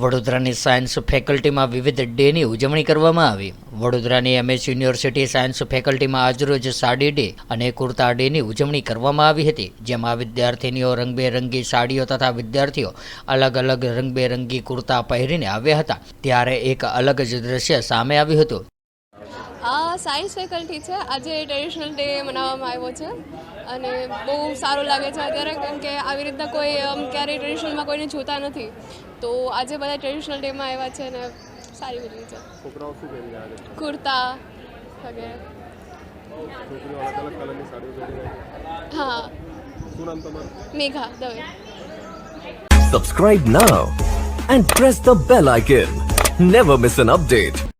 વડોદરાની સાયન્સ ફેકલ્ટીમાં વિવિધ ડેની ઉજવણી કરવામાં આવી. વડોદરાની એમએસ યુનિવર્સિટી સાયન્સ ફેકલ્ટીમાં આજરોજ સાડી ડે અને કુર્તા ડેની ઉજવણી કરવામાં આવી હતી, જેમાં વિદ્યાર્થીનીઓ રંગબેરંગી સાડીઓ તથા વિદ્યાર્થીઓ અલગ અલગ રંગબેરંગી કુર્તા પહેરીને આવ્યા હતા. ત્યારે એક અલગ જ દ્રશ્ય સામે આવ્યું હતું. આ સાયન્સ ફેકલ્ટી છે. આજે ટ્રેડિશનલ ડે મનાવવામાં આવ્યો છે અને બહુ સારું લાગે છે અત્યારે કેમ કે આવી રીતના કોઈ અમ, ક્યારેય ટ્રેડિશનલમાં કોઈને જોતા નથી. તો આજે બધા ટ્રેડિશનલ ડેમાં આવ્યા છે અને સારી બધી છે? કુર્તા વગેરે. હા. Megha Dave. Subscribe now and press the bell icon. Never miss an update.